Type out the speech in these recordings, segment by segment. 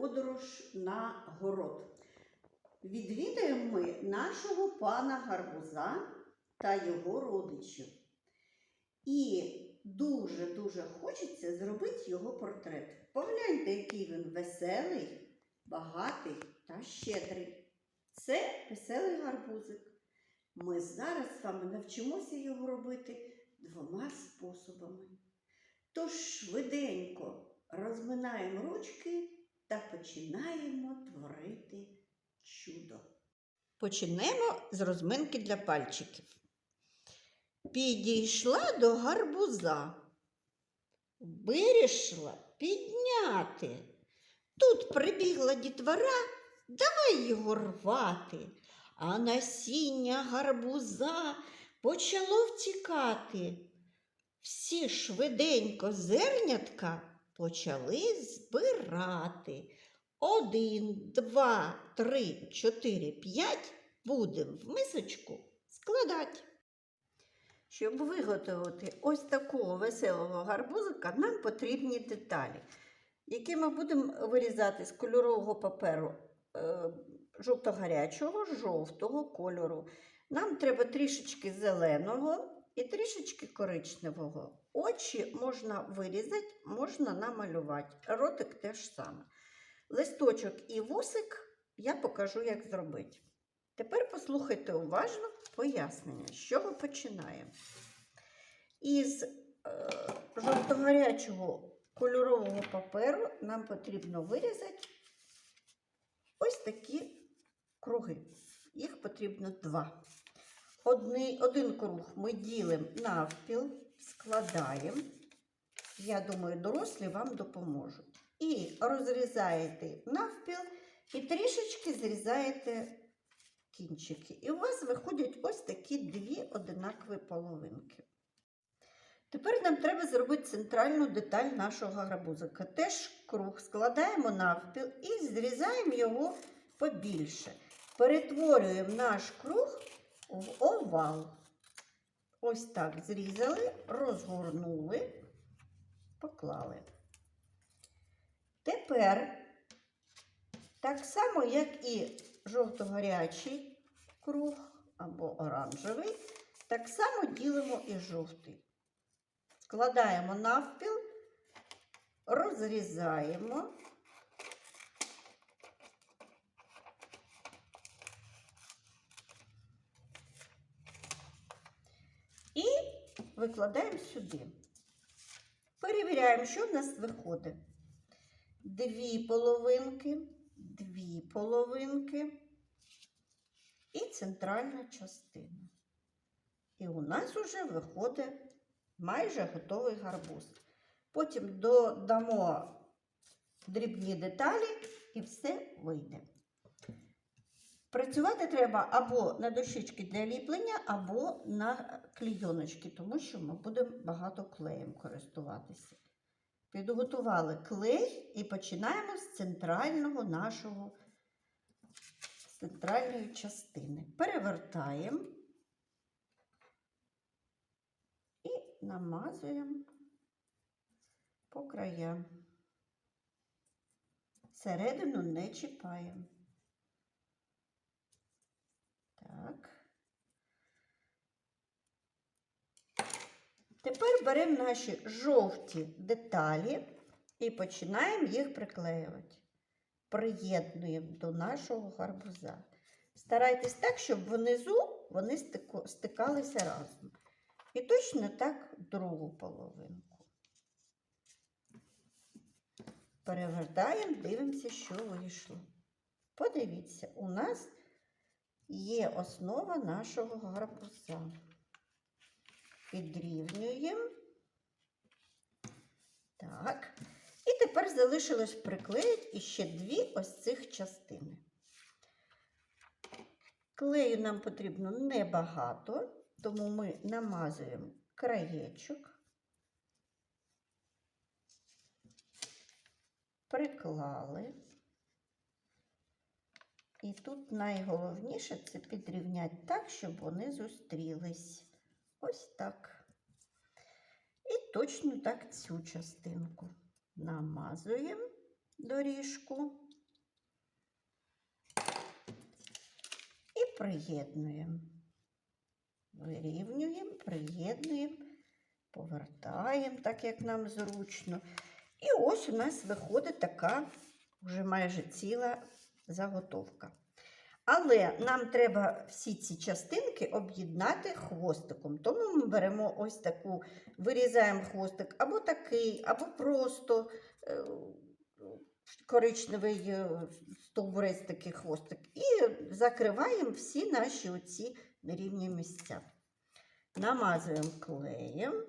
подорож на город. Відвідаємо ми нашого пана Гарбуза та його родичів. І дуже-дуже хочеться зробити його портрет. Погляньте, який він веселий, багатий та щедрий. Це веселий гарбузик. Ми зараз з вами навчимося його робити двома способами. Тож швиденько розминаємо ручки та починаємо творити чудо. Почнемо з розминки для пальчиків. Підійшла до гарбуза, вирішила підняти. Тут прибігла дітвора, давай його рвати, а насіння гарбуза почало втікати. Всі швиденько зернятка почали збирати. Один, два, три, чотири, п'ять будемо в мисочку складати. Щоб виготовити ось такого веселого гарбузика, нам потрібні деталі, які ми будемо вирізати з кольорового паперу е, жовто-гарячого, жовтого кольору. Нам треба трішечки зеленого і трішечки коричневого. Очі можна вирізати, можна намалювати. Ротик теж саме. Листочок і вусик я покажу, як зробити. Тепер послухайте уважно пояснення, з чого починаємо. Із е, жовто-гарячого кольорового паперу нам потрібно вирізати ось такі круги. Їх потрібно два. Одний, один круг ми ділимо навпіл, складаємо. Я думаю, дорослі вам допоможуть. І розрізаєте навпіл і трішечки зрізаєте кінчики. І у вас виходять ось такі дві одинакові половинки. Тепер нам треба зробити центральну деталь нашого гарбузика. Теж круг складаємо навпіл і зрізаємо його побільше. Перетворюємо наш круг в овал. Ось так зрізали, розгорнули, поклали. Тепер, так само, як і жовто-гарячий круг або оранжевий, так само ділимо і жовтий. Складаємо навпіл, розрізаємо. І викладаємо сюди. Перевіряємо, що в нас виходить. Дві половинки, дві половинки і центральна частина. І у нас вже виходить майже готовий гарбуз. Потім додамо дрібні деталі і все вийде. Працювати треба або на дощечки для ліплення, або на клійоночки, тому що ми будемо багато клеєм користуватися. Підготували клей і починаємо з центрального нашого з центральної частини. Перевертаємо і намазуємо по краям. Середину не чіпаємо. Так. Тепер беремо наші жовті деталі і починаємо їх приклеювати. Приєднуємо до нашого гарбуза. Старайтесь так, щоб внизу вони стикалися разом. І точно так другу половинку. Перевертаємо, дивимося, що вийшло. Подивіться, у нас є основа нашого гарбуза. Підрівнюємо. Так. І тепер залишилось приклеїти іще дві ось цих частини. Клею нам потрібно небагато, тому ми намазуємо краєчок, приклали. І тут найголовніше це підрівняти так, щоб вони зустрілись. Ось так. І точно так цю частинку. Намазуємо доріжку і приєднуємо. Вирівнюємо, приєднуємо, повертаємо, так як нам зручно. І ось у нас виходить така вже майже ціла заготовка. Але нам треба всі ці частинки об'єднати хвостиком. Тому ми беремо ось таку, вирізаємо хвостик або такий, або просто е, коричневий е, стовбурець такий хвостик. І закриваємо всі наші оці нерівні місця. Намазуємо клеєм.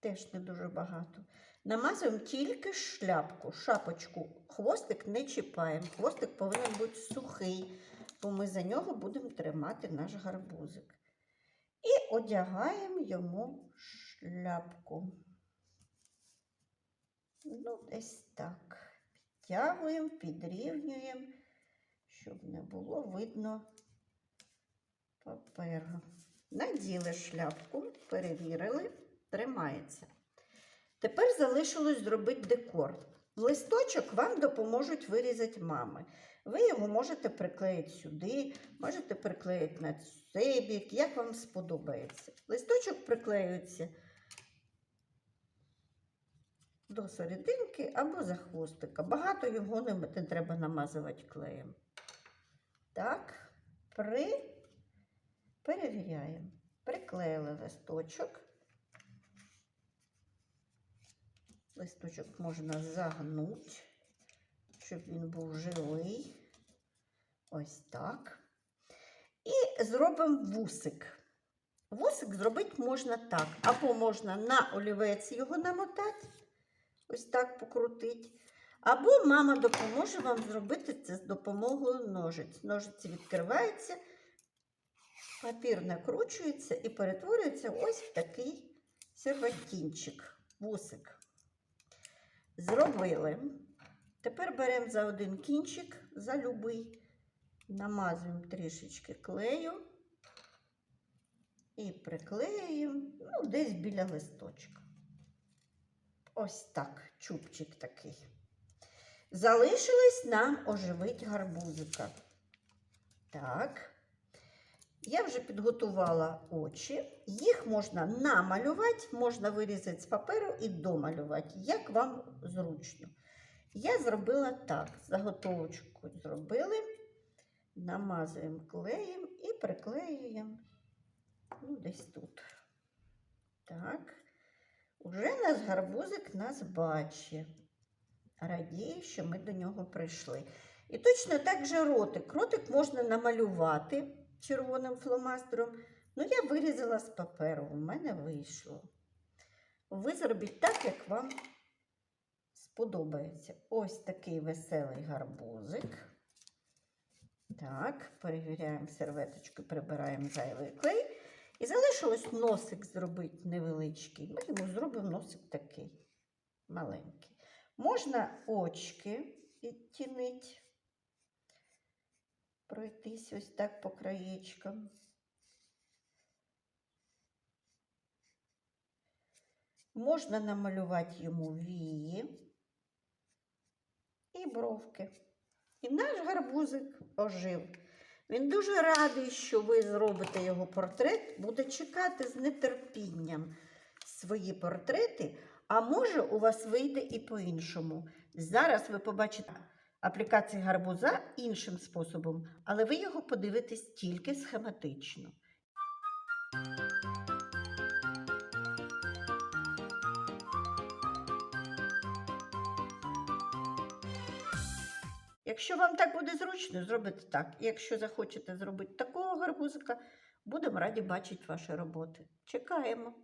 Теж не дуже багато. Намазуємо тільки шляпку, шапочку. Хвостик не чіпаємо. Хвостик повинен бути сухий, бо ми за нього будемо тримати наш гарбузик. І одягаємо йому шляпку. Ну, десь так. Підтягуємо, підрівнюємо, щоб не було видно паперу. Наділи шляпку, перевірили, тримається. Тепер залишилось зробити декор. Листочок вам допоможуть вирізати мами. Ви його можете приклеїти сюди, можете приклеїти на цей бік, як вам сподобається. Листочок приклеюється до серединки або за хвостика. Багато його не, треба намазувати клеєм. Так, при... перевіряємо. Приклеїли листочок. Листочок можна загнути, щоб він був живий. Ось так. І зробимо вусик. Вусик зробити можна так. Або можна на олівець його намотати, ось так покрутити. Або мама допоможе вам зробити це з допомогою ножиць. Ножиці відкриваються, папір накручується і перетворюється ось в такий сервантинчик, вусик. Зробили. Тепер беремо за один кінчик, за любий, намазуємо трішечки клею і приклеюємо ну, десь біля листочка. Ось так, чубчик такий. Залишилось нам оживити гарбузика. Так. Я вже підготувала очі. Їх можна намалювати, можна вирізати з паперу і домалювати, як вам зручно. Я зробила так: заготовочку зробили, намазуємо клеєм і приклеюємо ну, десь тут. Так. Уже наш гарбузик нас бачить. Радіє, що ми до нього прийшли. І точно так же ротик. Ротик можна намалювати червоним фломастером. Ну, я вирізала з паперу, у мене вийшло. Ви зробіть так, як вам сподобається. Ось такий веселий гарбузик. Так, перевіряємо серветочку, прибираємо зайвий клей. І залишилось носик зробити невеличкий. Ми йому зробимо носик такий маленький. Можна очки відтінити пройтись ось так по краєчкам. Можна намалювати йому вії і бровки. І наш гарбузик ожив. Він дуже радий, що ви зробите його портрет, буде чекати з нетерпінням свої портрети, а може у вас вийде і по-іншому. Зараз ви побачите аплікації гарбуза іншим способом, але ви його подивитесь тільки схематично. Якщо вам так буде зручно, зробите так. Якщо захочете зробити такого гарбузика, будемо раді бачити ваші роботи. Чекаємо.